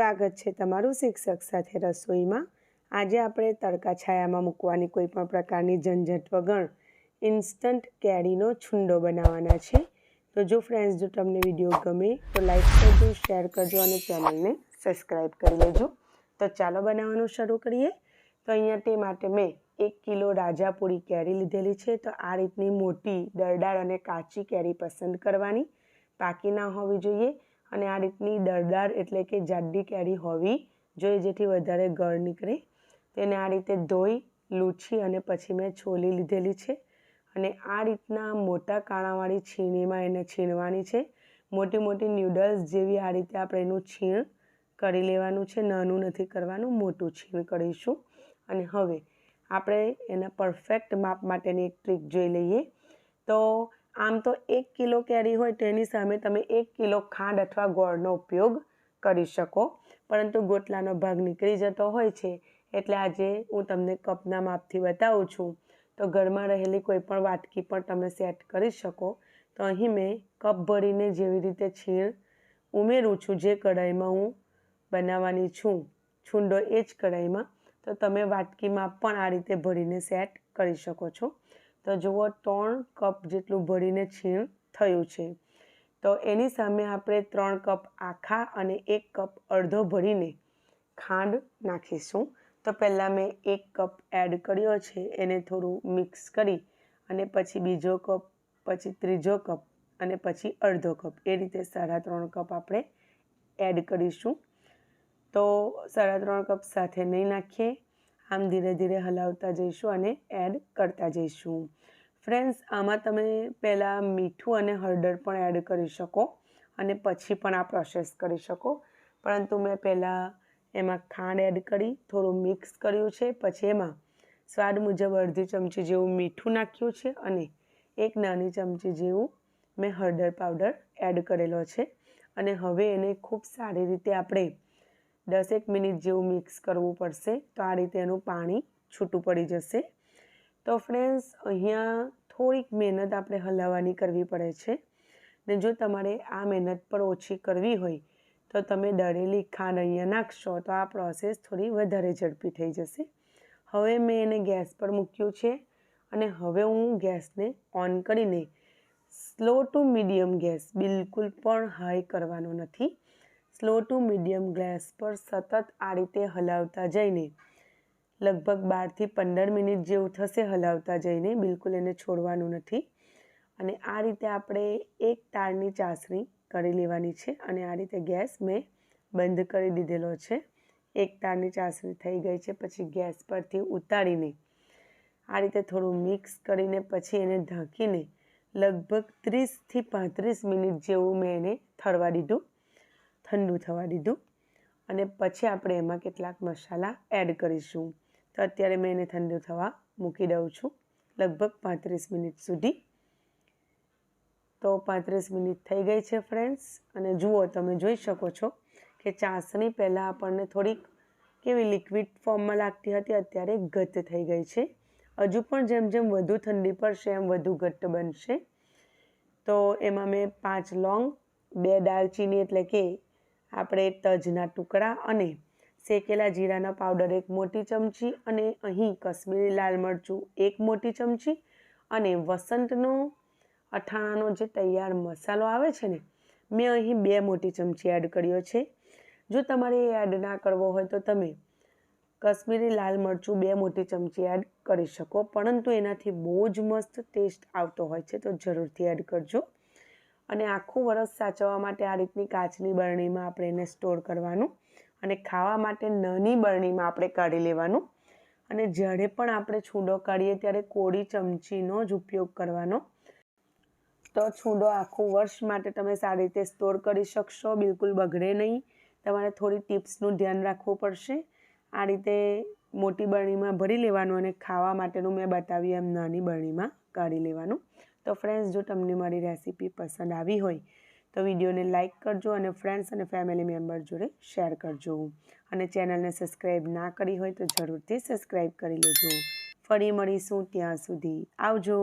સ્વાગત છે તમારું શિક્ષક સાથે રસોઈમાં. આજે આપણે તડકા છાયામાં મૂકવાની કોઈ પણ પ્રકારની ઝંઝટ વગર ઇન્સ્ટન્ટ કેરીનો છુંડો બનાવવાના છે. તો જો ફ્રેન્ડ્સ જો તમને વીડિયો ગમે તો લાઈક કરજો શેર કરજો અને ચેનલને સબસ્ક્રાઈબ કરી લેજો. તો ચાલો બનાવવાનું શરૂ કરીએ. તો અહીંયા તે માટે મેં એક કિલો રાજાપુરી કેરી લીધેલી છે. તો આ રીતની મોટી દરદાર અને કાચી કેરી પસંદ કરવાની. પાકી ના હોવી જોઈએ. અને આ રીતની દરદાર એટલે કે જાડી કેરી હોવી જોઈએ જેથી વધારે ગળ નીકળે. તેને આ રીતે ધોઈ, લૂછી અને પછી મેં છોલી લીધેલી છે. અને આ રીતના મોટા કાણાવાળી છીણીમાં એને છીણવાની છે. મોટી મોટી ન્યૂડલ્સ જેવી આ રીતે આપણે એનું છીણ કરી લેવાનું છે. નાનું નથી કરવાનું, મોટું છીણ કરીશું. અને હવે આપણે એના પરફેક્ટ માપ માટેની એક ટ્રીક જોઈ લઈએ. તો આમ તો એક કિલો કેરી હોય તેની સામે તમે એક કિલો ખાંડ અથવા ગોળનો ઉપયોગ કરી શકો. પરંતુ ગોટલાનો ભાગ નીકળી જતો હોય છે, એટલે આજે હું તમને કપના માપથી બતાવું છું. તો ઘરમાં રહેલી કોઈ પણ વાટકી પણ તમે સેટ કરી શકો. તો અહીં મેં કપ ભરીને જેવી રીતે છીણ ઉમેરું છું જે કઢાઈમાં હું બનાવવાની છું. છુંડો એ જ કઢાઈમાં. તો તમે વાટકીમાં પણ આ રીતે ભરીને સેટ કરી શકો છો. તો જુઓ, ત્રણ કપ જેટલું ભરીને છીણ થયું છે. તો એની સામે આપણે ત્રણ કપ આખા અને એક કપ અડધો ભરીને ખાંડ નાખીશું. તો પહેલાં મેં એક કપ એડ કર્યો છે, એને થોડું મિક્સ કરી અને પછી બીજો કપ, પછી ત્રીજો કપ અને પછી અડધો કપ. એ રીતે સાડા ત્રણ કપ આપણે એડ કરીશું. તો સાડા ત્રણ કપ સાથે નહીં નાખીએ. આમ ધીરે ધીરે હલાવતા જઈશું અને એડ કરતા જઈશું. ફ્રેન્ડ્સ આમાં તમે પહેલાં મીઠું અને હળદર પણ એડ કરી શકો અને પછી પણ આ પ્રોસેસ કરી શકો. પરંતુ મેં પહેલાં એમાં ખાંડ એડ કરી, થોડું મિક્સ કર્યું છે. પછી એમાં સ્વાદ મુજબ અડધી ચમચી જેવું મીઠું નાખ્યું છે અને એક નાની ચમચી જેવું મેં હળદર પાવડર એડ કરેલો છે. અને હવે એને ખૂબ સારી રીતે આપણે દસેક મિનિટ જેવું મિક્સ કરવું પડશે તો આ રીતે એનું પાણી છૂટું પડી જશે. તો ફ્રેન્ડ્સ, અહીંયા થોડીક મહેનત આપણે હલાવવાની કરવી પડે છે. ને જો તમારે આ મહેનત પણ ઓછી કરવી હોય, તો તમે દળેલી ખાંડ અહીંયા નાખશો તો આ પ્રોસેસ થોડી વધારે ઝડપી થઈ જશે. હવે મેં એને ગેસ પર મૂક્યું છે અને હવે હું ગેસને ઓન કરીને સ્લો ટુ મીડિયમ ગેસ બિલકુલ પણ હાઈ કરવાનો નથી. સ્લો ટુ મીડિયમ ગેસ પર સતત આ રીતે હલાવતા જઈને, લગભગ બારથી પંદર મિનિટ જેવું થશે હલાવતા જઈને, બિલકુલ એને છોડવાનું નથી. અને આ રીતે આપણે એક તારની ચાસણી કરી લેવાની છે અને આ રીતે ગેસ મેં બંધ કરી દીધેલો છે. એક તારની ચાસણી થઈ ગઈ છે, પછી ગેસ પરથી ઉતારીને, આ રીતે થોડું મિક્સ કરીને પછી એને ઢાંકીને, લગભગ ત્રીસથી પાંત્રીસ મિનિટ જેવું મેં એને થરવા દીધું. ઠંડુ થવા દીધું. અને પછી આપણે એમાં કેટલાક મસાલા એડ કરીશું. તો અત્યારે મેં એને ઠંડુ થવા મૂકી દઉં છું, લગભગ પાંત્રીસ મિનિટ સુધી. તો પાંત્રીસ મિનિટ થઈ ગઈ છે ફ્રેન્ડ્સ. અને જુઓ, તમે જોઈ શકો છો કે ચાસણી પહેલાં આપણને થોડીક કેવી લિક્વિડ ફોર્મમાં લાગતી હતી, અત્યારે ઘટ્ટ થઈ ગઈ છે. હજુ પણ જેમ જેમ વધુ ઠંડી પડશે, એમ વધુ ઘટ્ટ બનશે. તો એમાં મેં પાંચ લોંગ, બે દાલચીની એટલે કે આપણે તજના ટુકડા અને શેકેલા જીરાના પાવડર એક મોટી ચમચી અને અહીં કશ્મીરી લાલ મરચું એક મોટી ચમચી અને વસંતનો અથાણાનો જે તૈયાર મસાલો આવે છે ને, મેં અહીં બે મોટી ચમચી એડ કર્યો છે. જો તમારે એ એડ ના કરવો હોય તો તમે કશ્મીરી લાલ મરચું બે મોટી ચમચી એડ કરી શકો, પરંતુ એનાથી બહુ જ મસ્ત ટેસ્ટ આવતો હોય છે તો જરૂરથી એડ કરજો. અને આખું વરસ સાચવવા માટે આ રીતની કાચની બરણીમાં આપણે એને સ્ટોર કરવાનું અને ખાવા માટે નાની બરણીમાં આપણે કાઢી લેવાનું. અને જ્યારે પણ આપણે છૂંડો કાઢીએ ત્યારે કોળી ચમચીનો જ ઉપયોગ કરવાનો. તો છૂંડો આખું વર્ષ માટે તમે સારી રીતે સ્ટોર કરી શકશો, બિલકુલ બગડે નહીં. તમારે થોડી ટિપ્સનું ધ્યાન રાખવું પડશે. આ રીતે મોટી બરણીમાં ભરી લેવાનું અને ખાવા માટેનું મેં બતાવ્યું એમ નાની બરણીમાં કાઢી લેવાનું. તો ફ્રેન્ડ્સ જો તમને મારી રેસીપી પસંદ આવી હોય, તો વિડીયોને લાઇક કરજો અને ફ્રેન્ડ્સ અને ફેમિલી મેમ્બર જોડે શેર કરજો. અને ચેનલને સબસ્ક્રાઈબ ના કરી હોય તો જરૂરથી સબસ્ક્રાઈબ કરી લેજો. ફરી મળીશું ત્યાં સુધી. આવજો.